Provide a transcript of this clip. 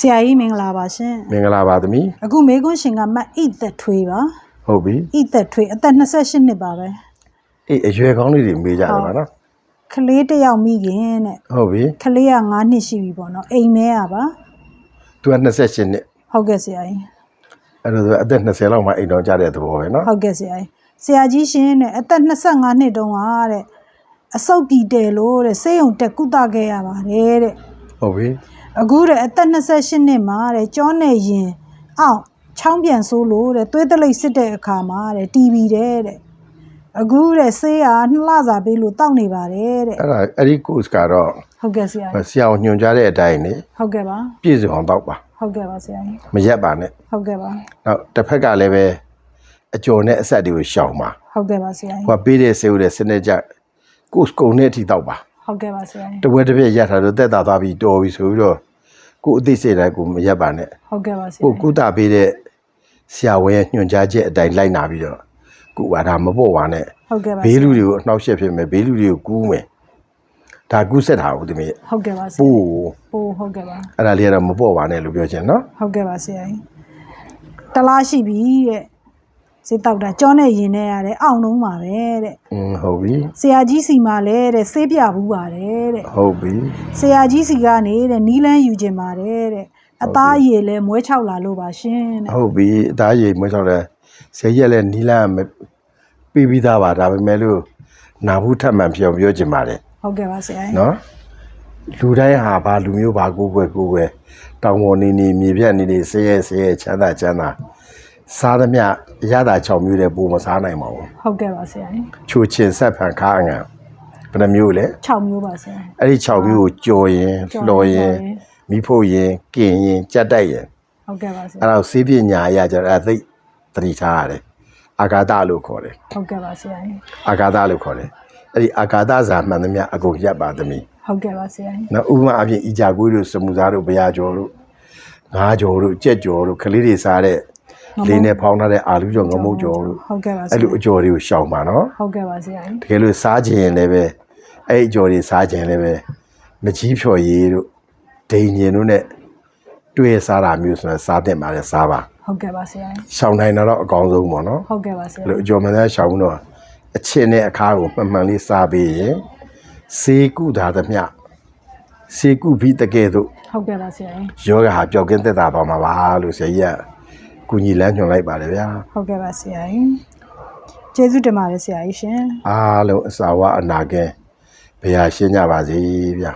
ဆရာကြီးမင်္ဂလာပါရှင်မင်္ဂလာပါသမီးအခုမေကွန်းရှင်ကမတ်ဣသက်ထွေးပါဟုတ်ပြီဣသက်ထွေးအသက်28နှစ်ပါပဲအေးအရွယ်ကောင်းလေးတွေမေးကြတယ်ပါနော်ကလေးတစ်ယောက်မိခင်တဲ့ဟုတ်ပြီကလေးက9နှစ်ရှိပြီပေါ့နော်အိမ်မဲရပါသူက28နှစ်ဟုတ်ကဲ့ဆရာကြီးအဲ့တော့သူကအသက်20လောက်မှအိမ်တော်ကြတဲ့သဘောပဲနော်ဟုတ်ကဲ့ဆရာကြီးဆရာကြီးရှင်တဲ့အသက်25နှစ်တုန်းကတဲ့အဆုတ်ပြည်တယ်လို့တဲ့ဆေးရုံတက်ကုသခဲ့ရပါတယ်တဲ့ ဟုတ်ပြီအခုတဲ့အသက်28နှစ်မှာတဲ့ကြောနဲ့ရင်အောင်ချောင်းပြန်ဆိုးလို့တဲ့သွေးတလိပ်စစ်တဲ့အခါမှာတဲ့တီဗီတဲ့တဲ့အခုတဲ့ဆေးရနှစ်လစာပေးလို့တောက်နေပါတယ်တဲ့အဲ့ဒါအဲ့ဒီ course ကတော့ဟုတ်ကဲ့ဆရာကြီးဆရာအောင်ညွှန်ကြားတဲ့အတိုင်းနေဟုတ်ကဲ့ပါပြည့်စုံအောင်တောက်ပါဟုတ်ကဲ့ပါဆရာကြီးမရက်ပါနဲ့ဟုတ်ကဲ့ပါနောက်တစ်ဖက်ကလည်းပဲအကျော်နဲ့အဆက်တွေကိုရှောင်ပါဟုတ်ကဲ့ပါဆရာကြီးဟိုကပေးတဲ့ဆေးဦးတဲ့စနစ်ကြ course ကုန်တဲ့အထိတောက်ပါ ဟုတ်ကဲ့ပါဆရာကြီးတပွဲတစ်ပြည့်ရက်ထားလို့တက်တာသွားပြီးတော်ပြီဆိုပြီးတော့ကိုယ်အသိစိတ်တိုင်းကိုမရက်ပါနဲ့ဟုတ်ကဲ့ပါဆရာကိုကြီးကုသပေးတဲ့ဆရာဝန်ရဲ့ညွှန်ကြားချက်အတိုင်းလိုက်နာပြီးတော့ကိုကဒါမပေါ့ပါနဲ့ဟုတ်ကဲ့ပါဘေးလူတွေကိုအနှောက်အယှက်ဖြစ်မယ်ဘေးလူတွေကိုကူးမယ်ဒါကူးဆက်တာဟုတ်တယ်မေဟုတ်ကဲ့ပါဆရာပို့ပို့ဟုတ်ကဲ့ပါအဲ့ဒါလေးကတော့မပေါ့ပါနဲ့လို့ပြောချင်နော်ဟုတ်ကဲ့ပါဆရာကြီးတလားရှိပြီတဲ့ စေတောက်တာကြောနဲ့ရင်နဲ့ရတဲ့အောင့်လုံးပါပဲတဲ့อืมဟုတ်ပြီဆရာကြီးစီမှာလဲတဲ့ဆေးပြဘူးပါတယ်တဲ့ဟုတ်ပြီဆရာကြီးစီကနေတဲ့နီးလန်းယူခြင်းပါတယ်တဲ့အသားရည်လဲမွဲချောက်လာလို့ပါရှင်တဲ့ဟုတ်ပြီအသားရည်မွေးချောက်လဲဆယ်ရက်လဲနီလန်းမပြီးပြီးသားပါဒါပေမဲ့လို့နာဘူးထပ်မှန်ပြောင်းပြောချင်ပါတယ်ဟုတ်ကဲ့ပါဆရာကြီးနော်လူတိုင်းဟာဘာလူမျိုးဘာကိုယ်ွယ်ကိုယ်ွယ်တောင်ပေါ်နေနေမြေပြတ်နေနေဆဲရဲဆဲရဲချမ်းသာချမ်းသာ စားသမျှအရသာ6မျိုးတဲ့ပုံမစားနိုင်ပါဘူးဟုတ်ကဲ့ပါဆရာကြီးချိုချင်ဆက်ဖန်ခါအငံဘယ်နှမျိုးလဲ6မျိုးပါဆရာကြီးအဲ့ဒီ6မျိုးကိုကြော်ရင်ကြော်ရင်လှော်ရင်လှော်ရင်မိဖို့ရင်ကင်ရင်ကြက်တိုက်ရင်ဟုတ်ကဲ့ပါဆရာအဲ့ဒါကိုစေးပညာအရကြတော့အဲ့ဒါသိသတိထားရတယ်အာဂါတလို့ခေါ်တယ်ဟုတ်ကဲ့ပါဆရာကြီးအာဂါတလို့ခေါ်တယ်အဲ့ဒီအာဂါတဇာမှန်သမျှအကုန်ရပ်ပါသမီးဟုတ်ကဲ့ပါဆရာကြီးနော်ဥပမာအပြင်အီကြကွေးတို့စမူသားတို့ဘရာကျော်တို့ငါးကျော်တို့ကြက်ကျော်တို့ကလေးတွေစားတဲ့ လေးနဲ့ဖောင်းထားတဲ့အာလူကျော်ငမုတ်ကျော်တို့ဟုတ်ကဲ့ပါဆအဲ့ရာလိုအကျော်တွေကိုရှောင်ပါနော်ဟုတ်ကဲ့ပါဆရာကြီးတကယ်လို့စားခြင်းရင်လည်းပဲအဲ့ဒီအကျော်တွေစားခြင်းလည်းပဲမကြီးဖြော်ရည်တို့ဒိန်ကျင်တို့ ਨੇ တွေ့စားတာမျိုးဆိုတော့စားတဲ့မှာလည်းစားပါဟုတ်ကဲ့ပါဆရာကြီးရှောင်နိုင်တာတော့အကောင်းဆုံးပေါ့နော်ဟုတ်ကဲ့ပါဆရာအဲ့လိုအကျော်မသားရှောင်တော့အချင်းနဲ့အခါကိုမှန်မှန်လေးစားပေးရင်စေကုသာသမျှစေကုပြီးတကယ်တော့ဟုတ်ကဲ့ပါဆရာကြီးယောဂဟာပျောက်ကင်းသက်သာသွားမှာပါလို့ဆရာကြီးက ကုညီလမ်းညွှန်လိုက်ပါတယ်ဗျာဟုတ်ကဲ့ပါဆရာကြီးကျေးဇူးတင်ပါတယ်ဆရာကြီးရှင်အားလုံးအစာဝအနာကင်းဘုရားရှင်းကြပါစေဗျာ